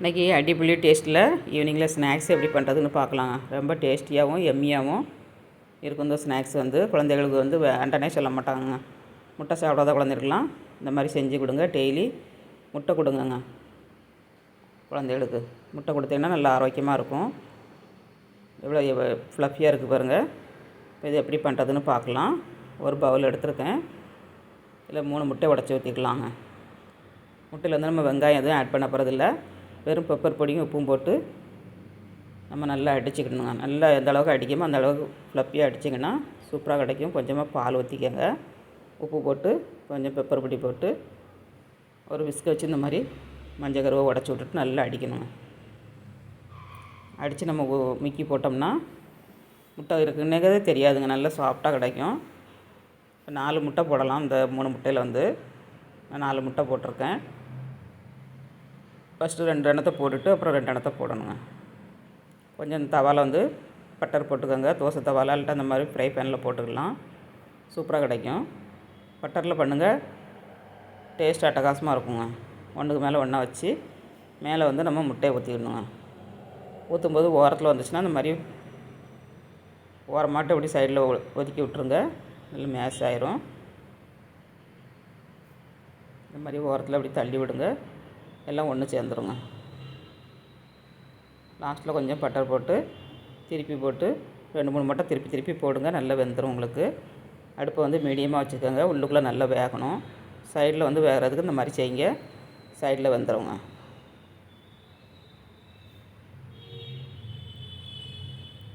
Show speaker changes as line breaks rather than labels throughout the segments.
இன்றைக்கி அடிப்பொலி டேஸ்ட்டில் ஈவினிங்கில் ஸ்நாக்ஸ் எப்படி பண்ணுறதுன்னு பார்க்கலாம். ரொம்ப டேஸ்டியாகவும் எம்மியாகவும் இருக்கும். இந்த ஸ்நாக்ஸ் வந்து குழந்தைகளுக்கு வந்து வேண்டானே சொல்ல மாட்டாங்க முட்டை சாப்பிடாத குழந்தைகளுக்கெல்லாம் இந்த மாதிரி செஞ்சு கொடுங்க டெய்லி முட்டை கொடுங்கங்க. குழந்தைகளுக்கு முட்டை கொடுத்தீங்கன்னா நல்லா ஆரோக்கியமாக இருக்கும். எவ்வளோ ஃப்ளஃபியாக இருக்குது பாருங்கள் இப்போ இது எப்படி பண்ணுறதுன்னு பார்க்கலாம். ஒரு பவுல் எடுத்திருக்கேன். இல்லை மூணு முட்டை உடச்சி ஊற்றிக்கலாங்க முட்டையில் வந்து நம்ம வெங்காயம் எதுவும் ஆட் பண்ண போகிறதில்ல வெறும் பெப்பர் பொடியும் உப்பும் போட்டு நம்ம நல்லா அடிச்சுக்கணுங்க. நல்லா எந்த அளவுக்கு அடிக்கமோ அந்த அளவுக்கு ஃப்ளப்பியாக அடிச்சிங்கன்னா சூப்பராக கிடைக்கும். கொஞ்சமாக பால் ஊற்றிக்கங்க உப்பு போட்டு கொஞ்சம் பெப்பர் பொடி போட்டு ஒரு விஸ்க வச்சு இந்த மாதிரி மஞ்சள் கருவை உடச்சி விட்டுட்டு நல்லா அடிக்கணுங்க. அடித்து நம்ம மிக்கி முக்கி போட்டோம்னா முட்டை இருக்குன்னே தெரியாதுங்க. நல்லா சாஃப்டாக கிடைக்கும். இப்போ நாலு முட்டை போடலாம். இந்த மூணு முட்டையில் வந்து நான் நாலு முட்டை போட்டிருக்கேன். ஃபஸ்ட்டு ரெண்டு எண்ணத்தை போட்டுட்டு அப்புறம் ரெண்டு எண்ணத்தை போடணுங்க. கொஞ்சம் தவாவில் வந்து பட்டர் போட்டுக்கோங்க. தோசை தவாவில் இல்லாட்டா அந்த மாதிரி ஃப்ரை பேனில் போட்டுக்கலாம். சூப்பராக கிடைக்கும். பட்டரில் பண்ணுங்கள் டேஸ்ட் அட்டகாசமாக இருக்குங்க. ஒன்றுக்கு மேலே ஒன்றா வச்சு மேலே வந்து நம்ம முட்டையை ஊற்றிடணுங்க ஊற்றும்போது ஓரத்தில் வந்துச்சுன்னா அந்த மாதிரி ஓரமாட்டு இப்படி சைடில் ஒதுக்கி விட்ருங்க நல்லா மேஷ் ஆயிரும். இந்த மாதிரி ஓரத்தில் அப்படி தள்ளி விடுங்க. எல்லாம் ஒன்று சேர்ந்துருங்க. லாஸ்ட்டில் கொஞ்சம் பட்டர் போட்டு திருப்பி போட்டு ரெண்டு மூணு மட்டும் திருப்பி திருப்பி போடுங்க நல்லா வெந்துடும் உங்களுக்கு. அடுப்பை வந்து மீடியமாக வச்சுக்கோங்க உள்ளுக்குள்ளே நல்லா வேகணும். சைடில் வந்து வேகிறதுக்கு இந்த மாதிரி செய்யுங்க. சைடில் வெந்துடுங்க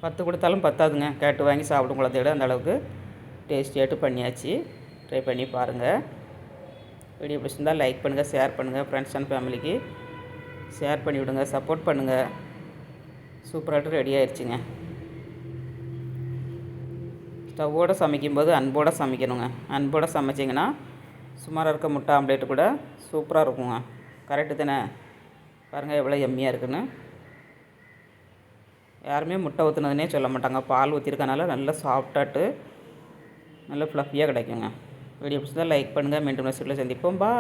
பத்து கொடுத்தாலும் பத்தாதுங்க. கேட்டு வாங்கி சாப்பிடும் குழந்தையோட அந்த அளவுக்கு. டேஸ்டியாட்டு பண்ணியாச்சு. ட்ரை பண்ணி பாருங்கள் வீடியோ பிடிச்சிருந்தால் லைக் பண்ணுங்கள் ஷேர் பண்ணுங்கள் ஃப்ரெண்ட்ஸ் அண்ட் ஃபேமிலிக்கு ஷேர் பண்ணி விடுங்க சப்போர்ட் பண்ணுங்கள் சூப்பராகிட்டு ரெடி ஆயிடுச்சுங்க ஸ்டவ்வோடு சமைக்கும்போது அன்போடு சமைக்கணுங்க. அன்போடு சமைச்சிங்கன்னா சுமாராக இருக்க முட்டை ஆம்லேட்டு கூட சூப்பராக இருக்குங்க. கரெக்டு தானே? பாருங்கள் எவ்வளோ எம்மியாக இருக்குன்னு. யாருமே முட்டை ஊற்றுனதுனே சொல்ல மாட்டாங்க. பால் ஊற்றிருக்கனால நல்லா சாஃப்டாட்டு நல்ல ஃப்ளஃபியாக கிடைக்குங்க. வீடியோ பிடிச்சிருந்தால் லைக் பண்ணுங்கள் மீண்டும் நெக்ஸ்ட்டில் சந்திப்போம். பா